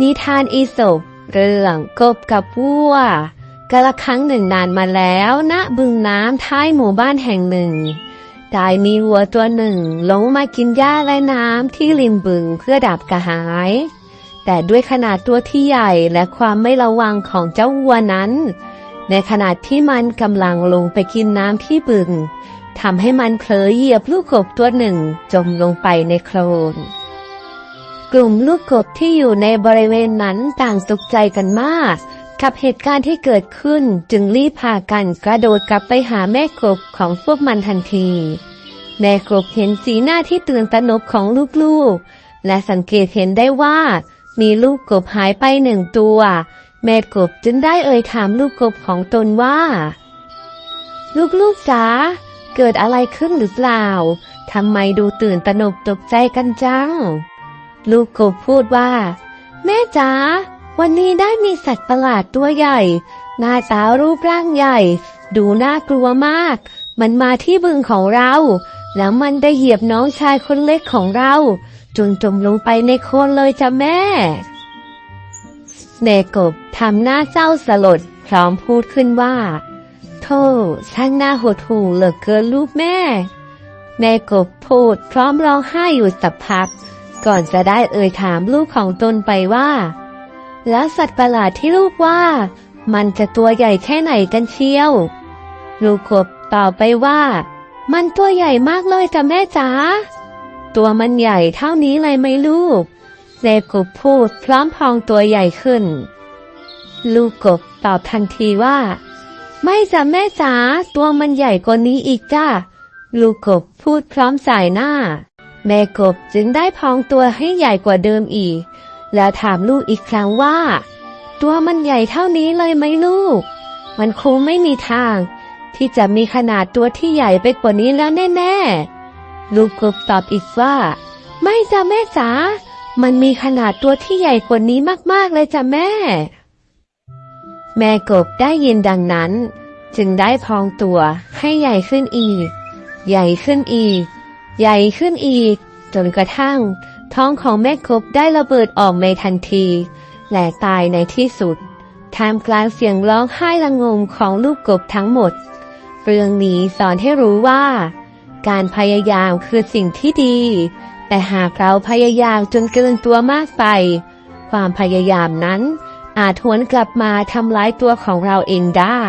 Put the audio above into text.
นิทานอีสปเรื่องกบกับวัวกาละครั้งหนึ่งนานมาแล้วณบึงน้ำท้ายหมู่บ้านแห่งหนึ่งได้มีวัวตัวหนึ่งลงมากินหญ้าและน้ำที่ริมบึงเพื่อดับกระหาย แต่ด้วยขนาดตัวที่ใหญ่และความไม่ระวังของเจ้าวัวนั้น ในขณะที่มันกำลังลงไปกินน้ำที่บึงทำให้มันเผลอเหยียบลูกกบตัวหนึ่งจมลงไปในโคลน กลุ่มลูกกบที่อยู่ในบริเวณนั้นต่างตกใจกันมาก กับเหตุการณ์ที่เกิดขึ้นจึงรีบพากันกระโดดกลับไปหาแม่กบของพวกมันทันที แม่กบเห็นสีหน้าที่ตื่นตระหนกของลูกๆ และสังเกตเห็นได้ว่ามีลูกกบหายไปหนึ่งตัว แม่กบจึงได้เอ่ยถามลูกกบของตนว่า ลูกๆจ๋าเกิดอะไรขึ้นหรือเปล่าทำไมดูตื่นตระหนกตกใจกันจัง ลูกกบพูดว่า แม่จ๋าวันนี้ได้มีสัตว์ประหลาดตัวใหญ่ หน้าตารูปร่างใหญ่ ดูน่ากลัวมาก มันมาที่บึงของเรา แล้วมันได้เหยียบน้องชายคนเล็กของเราจนจมลงไปในโคลนเลยจ้ะแม่เนกบทำหน้าเศร้าสลดพร้อมพูดขึ้นว่าโธ่ช่างน่าหดหู่เหลือเกินลูกแม่แม่กบพูดพร้อมร้องไห้อยู่สักพัก ก่อนจะได้เอ่ยถามลูกของตนไปว่า แล้วสัตว์ประหลาดที่ลูกว่า มันจะตัวใหญ่แค่ไหนกันเชียว ลูกกบตอบไปว่า มันตัวใหญ่มากเลยจ้ะแม่จ๋าตัวมันใหญ่เท่านี้เลยไหมลูกเนกบพูดพร้อมพองตัวใหญ่ขึ้น ลูกกบตอบทันทีว่า ไม่จ้ะแม่จ๋าตัวมันใหญ่กว่านี้อีกจ้าลูกกบพูดพร้อมสายหน้า แม่กบจึงได้พองตัวให้ใหญ่กว่าเดิมอีก แล้วถามลูกอีกครั้งว่า ตัวมันใหญ่เท่านี้เลยไหมลูก มันคงไม่มีทาง ที่จะมีขนาดตัวที่ใหญ่ไปกว่านี้แล้วแน่ๆ ลูกกบตอบอีกว่า ไม่จ้ะแม่จ๋ามันมีขนาดตัวที่ใหญ่กว่านี้มากๆเลยจ้ะแม่ แม่กบได้ยินดังนั้น จึงได้พองตัวให้ใหญ่ขึ้นอีก ใหญ่ขึ้นอีก ใหญ่ขึ้นอีก จนกระทั่ง ท้องของแม่กบได้ระเบิดออกในทันที และตายในที่สุดท่ามกลางเสียงร้องไห้ระงมของลูกกบทั้งหมด เรื่องนี้สอนให้รู้ว่า การพยายามคือสิ่งที่ดี แต่หากเราพยายามจนเกินตัวมากไป ความพยายามนั้นอาจหวนกลับมาทำร้ายตัวของเราเองได้